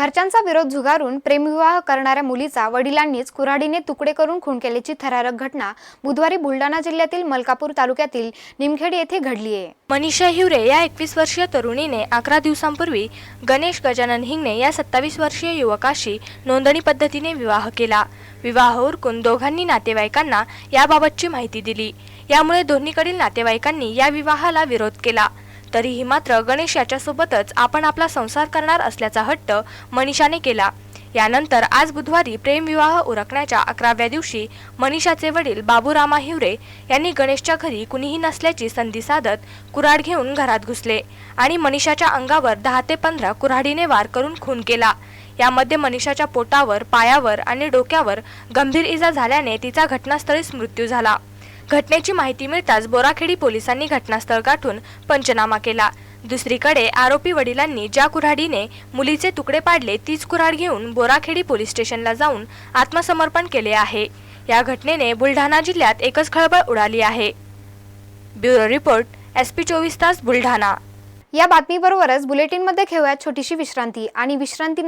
घरच्यांचा विरोध झुगारून प्रेमविवाह करणाऱ्या मुलीचा वडिलांनीच कुऱ्हाडीने तुकडे करून खून केल्याची थरारक घटना बुधवारी बुलढाणा जिल्ह्यातील मलकापूर तालुक्यातील निमखेड येथे घडली आहे. मनीषा हिवरे या एकवीस वर्षीय तरुणीने अकरा दिवसांपूर्वी गणेश गजानन हिंगणे या सत्तावीस वर्षीय युवकाशी नोंदणी पद्धतीने विवाह केला. विवाह उरकून दोघांनी नातेवाईकांना याबाबतची माहिती दिली. यामुळे दोन्हीकडील नातेवाईकांनी या विवाहाला विरोध केला. तरीही मात्र गणेश याच्यासोबतच आपण आपला संसार करणार असल्याचा हट्ट मनीषाने केला. यानंतर आज बुधवारी प्रेमविवाह उरकण्याच्या अकराव्या दिवशी मनीषाचे वडील बाबूरामा हिवरे यांनी गणेशच्या घरी कुणीही नसल्याची संधी साधत कुऱ्हाड घेऊन घरात घुसले आणि मनीषाच्या अंगावर दहा ते पंधरा कुऱ्हाडीने वार करून खून केला. यामध्ये मनीषाच्या पोटावर पायावर आणि डोक्यावर गंभीर इजा झाल्याने तिचा घटनास्थळीच मृत्यू झाला. घटनेची माहिती मिळताच बोराखेडी पोलिसांनी घटनास्थळ गाठून पंचनामा केला. दुसरीकडे आरोपी वडिलांनी ज्या कुऱ्हाडीने मुलीचे तुकडे पाडले तीच कुऱ्हाड घेऊन बोराखेडी पोलीस स्टेशनला जाऊन आत्मसमर्पण केले आहे. या घटनेने बुलढाणा जिल्ह्यात एकच खळबळ उडाली आहे. ब्युरो रिपोर्ट एस पी चोवीस तास बुलढाणा. या बातमीबरोबरच बुलेटिनमध्ये घेऊयात छोटीशी विश्रांती आणि विश्रांती